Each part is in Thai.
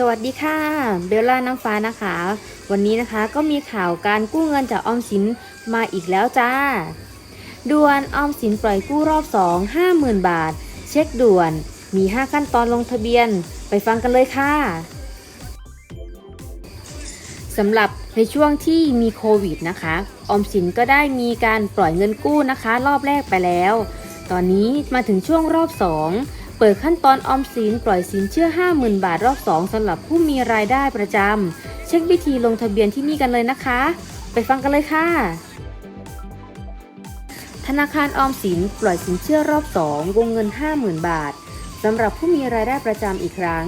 สวัสดีค่ะ เบลล่าน้ำฟ้านะคะ วันนี้นะคะก็มีข่าวการกู้เงินจากออมสินมาอีกแล้วจ้า ด่วนออมสินปล่อยกู้รอบ 2 50,000 บาท เช็คด่วน มี 5 ขั้นตอนลงทะเบียน ไปฟังกันเลยค่ะสำหรับในช่วงที่มีโควิดนะคะ ออมสินก็ได้มีการปล่อยเงินกู้นะคะ รอบแรกไปแล้ว ตอนนี้มาถึงช่วงรอบ 2 เปิดขั้นตอนออมสินปล่อยสินเชื่อ 50,000 บาทรอบ 2สำหรับผู้มีรายได้ประจำเช็ควิธีลงทะเบียนที่นี่กันเลยนะคะ ไปฟังกันเลยค่ะ ธนาคารออมสินปล่อยสินเชื่อรอบ 2 วงเงิน 50,000 บาทสำหรับผู้มีรายได้ประจำอีกครั้ง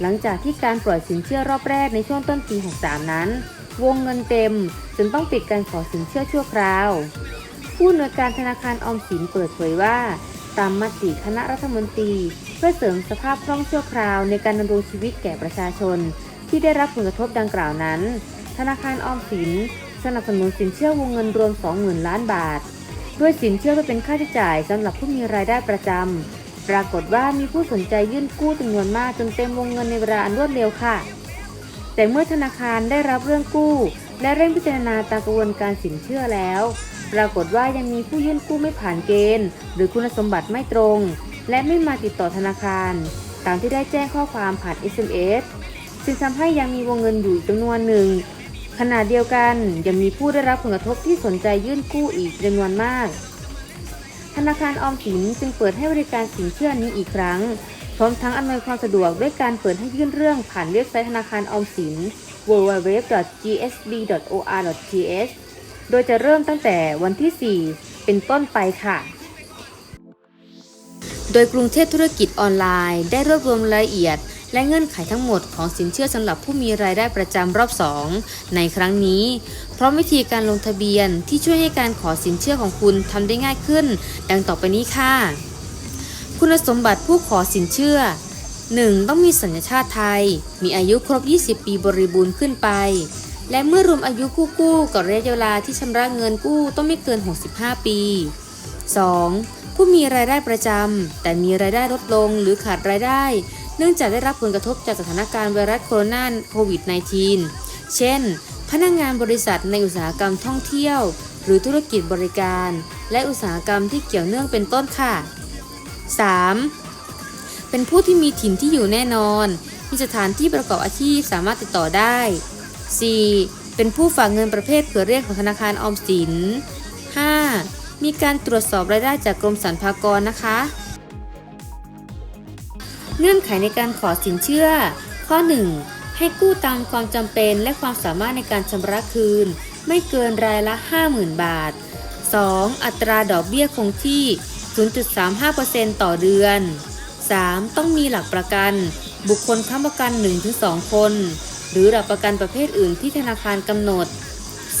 หลังจากที่การปล่อยสินเชื่อรอบแรกในช่วงต้นปี 63 นั้น วงเงินเต็มจนต้องปิดการขอสินเชื่อชั่วคราว ผู้อำนวยการธนาคารออมสินเปิดเผยว่า ตามมติคณะรัฐมนตรี เพื่อเสริมสภาพคล่องชั่วคราวในการดำรงชีวิตแก่ประชาชน ที่ได้รับผลกระทบดังกล่าวนั้น ธนาคารออมสิน สนับสนุนสินเชื่อวงเงินรวม 20,000 ล้านบาท ด้วยสินเชื่อเพื่อเป็นค่าใช้จ่ายสำหรับผู้มีรายได้ประจำปรากฏว่ามีผู้สนใจยื่นกู้จำนวนมากจนเต็มวงเงินในเวลาอันรวดเร็วค่ะ แต่เมื่อธนาคารได้รับเรื่องกู้ และเร่งพิจารณาตามกระบวนการสินเชื่อแล้ว ปรากฏว่ายังมีผู้ยื่นกู้ไม่ผ่านเกณฑ์ หรือคุณสมบัติไม่ตรง และไม่มาติดต่อธนาคาร ตามที่ได้แจ้งข้อความผ่าน SMS จึงทำให้ยังมีวงเงินอยู่อีกจำนวนหนึ่ง ขณะเดียวกันยังมีผู้ได้รับผลกระทบที่สนใจยื่นกู้อีกจำนวนมาก ธนาคารออมสินจึงเปิดให้บริการสินเชื่อนี้อีกครั้ง พร้อมทั้งอำนวยความสะดวกด้วยการเปิดให้ยื่นเรื่องผ่านเว็บไซต์ธนาคารออมสิน www.gsb.or.th โดยจะเริ่มตั้งแต่วันที่ 4 เป็นต้นไปค่ะ โดยกรุงเทพธุรกิจออนไลน์ ได้รวบรวมรายละเอียด และเงื่อนไขทั้งหมดของสินเชื่อสำหรับผู้มีรายได้ประจำรอบ 2 ในครั้งนี้ พร้อมวิธีการลงทะเบียนที่ช่วยให้การขอสินเชื่อของคุณทำได้ง่ายขึ้น ดังต่อไปนี้ค่ะ คุณสมบัติผู้ขอสินเชื่อ 1. ต้องมีสัญชาติไทย มีอายุครบ 20 ปีบริบูรณ์ขึ้นไป และเมื่อรวมอายุกู้กู้กับระยะเวลาที่ชำระเงินกู้ต้องไม่เกิน 65 ปี 2. ผู้มีรายได้ประจำแต่มีรายได้ลดลงหรือขาดรายได้ เนื่องจากได้รับผลกระทบจากสถานการณ์ไวรัสโคโรนาโควิด -19 เช่น พนักงงานบริษัทในอุตสาหกรรมท่องเที่ยว หรือธุรกิจบริการ และอุตสาหกรรมที่เกี่ยวเนื่องเป็นต้นค่ะ 3. เป็นผู้ที่มีถิ่นที่อยู่แน่นอน มีสถานที่ประกอบอาชีพสามารถติดต่อได้ 4. เป็นผู้ฝากเงินประเภทเผื่อเรียกของธนาคารออมสิน 5. มีการตรวจสอบรายได้จากกรมสรรพากรนะคะ เงื่อนไขในการขอสินเชื่อ ข้อ 1. ให้กู้ตามความจำเป็นและความสามารถในการชำระคืน ไม่เกินรายละ 50,000 บาท 2. อัตราดอกเบี้ยคงที่ 0.35%ต่อเดือน 3. ต้องมีหลักประกัน บุคคลค้ำประกัน 1-2 คน หรือหลักประกันประเภทอื่นที่ธนาคารกำหนด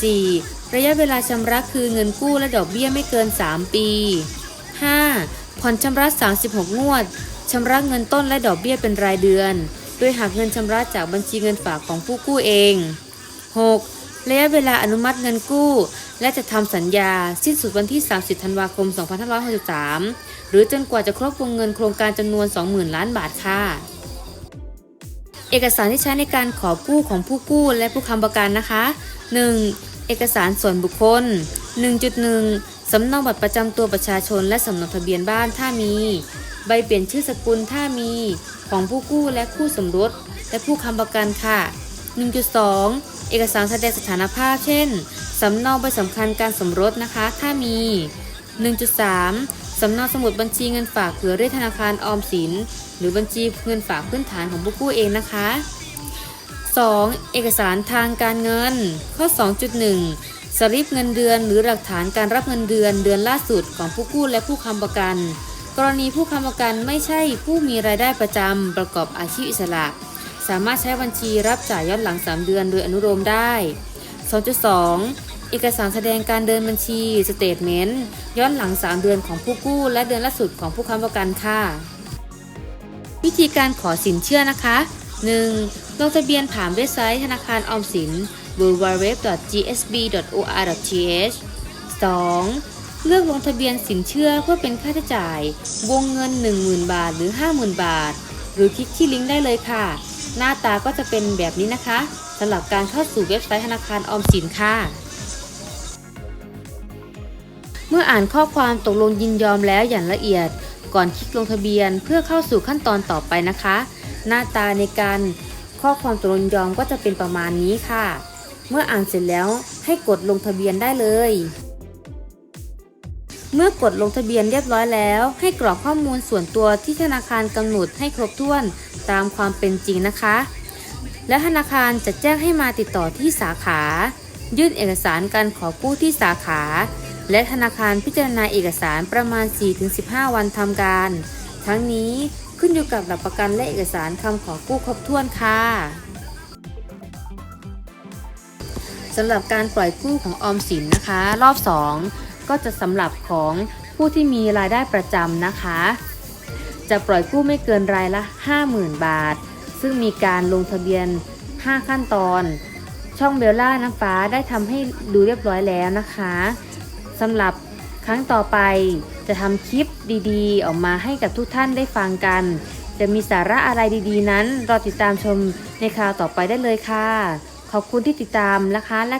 4. ระยะเวลาชำระคือเงินกู้และดอกเบี้ยไม่เกิน 3 ปี 5. ผ่อนชำระ 36 งวดชำระเงินต้นและดอกเบี้ยเป็นรายเดือน โดยหักเงินชำระจากบัญชีเงินฝากของผู้กู้เอง 6. ระยะเวลาอนุมัติเงินกู้ และจะทำสัญญา สิ้นสุดวันที่ 30 ธันวาคม 2563 หรือจนกว่าจะครบวงเงินโครงการจำนวน 20,000 ล้านบาทค่ะ เอกสารที่ใช้ในการขอกู้ของผู้กู้และผู้ค้ำประกันนะคะ 1. เอกสารส่วนบุคคล 1.1 สำเนาบัตรประจำตัวประชาชน และสำเนาทะเบียนบ้านถ้ามี ใบเปลี่ยนชื่อสกุลถ้ามีของผู้กู้และคู่สมรส และผู้ค้ำประกันค่ะ 1.2 เอกสารแสดงสถานภาพ เช่น สำเนาใบสำคัญการสมรสนะคะ ถ้ามี 1.3 สำเนาสมุดบัญชีเงินฝากเผื่อเรียธนาคารออมสิน รือบัญชีเงินฝากพื้นฐานของผู้กู้เองนะคะ 2. เอกสารทางการเงิน ข้อ 2.1 สลิปเงินเดือนหรือหลักฐานการรับเงินเดือนเดือนล่าสุดของผู้กู้และผู้ค้ำประกัน กรณีผู้ค้ำประกันไม่ใช่ผู้มีรายได้ประจำประกอบอาชีพอิสระ สามารถใช้บัญชีรับจ่ายย้อนหลัง 3 เดือนโดยอนุโลมได้ 2.2 เอกสารแสดงการเดินบัญชีสเตทเมนต์ย้อนหลัง 3 เดือนของผู้กู้และเดือนล่าสุดของผู้ค้ำประกันค่ะ วิธีการขอสินเชื่อนะคะ 1. ลงทะเบียนผ่านเว็บไซต์ธนาคารออมสิน www.gsb.or.th 2. เลือกลงทะเบียนสินเชื่อเพื่อเป็นค่าใช้จ่าย วงเงิน 10,000 บาทหรือ 50,000 บาท หรือคลิกที่ลิงก์ได้เลยค่ะ หน้าตาก็จะเป็นแบบนี้นะคะสำหรับการเข้าสู่เว็บไซต์ธนาคารออมสินค่ะ เมื่ออ่านข้อความตกลงยินยอมแล้วอย่างละเอียด ก่อนคลิกลงทะเบียนเพื่อเข้าสู่ขั้นตอนต่อไปนะคะ หน้าตาในการข้อความตกลงยอมก็จะเป็นประมาณนี้ค่ะ เมื่ออ่านเสร็จแล้วให้กดลงทะเบียนได้เลย เมื่อกดลงทะเบียนเรียบร้อยแล้ว ให้กรอกข้อมูลส่วนตัวที่ธนาคารกำหนดให้ครบถ้วนตามความเป็นจริงนะคะ และธนาคารจะแจ้งให้มาติดต่อที่สาขา ยื่นเอกสารการขอกู้ที่สาขา และธนาคารพิจารณาเอกสารประมาณ 4-15 วันทำการ ทั้งนี้ขึ้นอยู่กับหลักประกันและเอกสารคำขอกู้ครบถ้วนค่ะสำหรับการปล่อยกู้ของออมสินนะคะ รอบ 2 ก็จะสำหรับของผู้ที่มีรายได้ประจำนะคะ จะปล่อยกู้ไม่เกินรายละ 50,000 บาท ซึ่งมีการลงทะเบียน 5 ขั้นตอน ช่องเบลล่าน้ำฟ้าได้ทำให้ดูเรียบร้อยแล้วนะคะ สำหรับครั้งต่อไป จะทำคลิปดีๆ ออกมาให้กับทุกท่านได้ฟังกัน จะมีสาระอะไรดีๆ นั้นรอติดตามชมในคราวต่อไปได้เลยค่ะ ขอบคุณที่ติดตามนะคะและ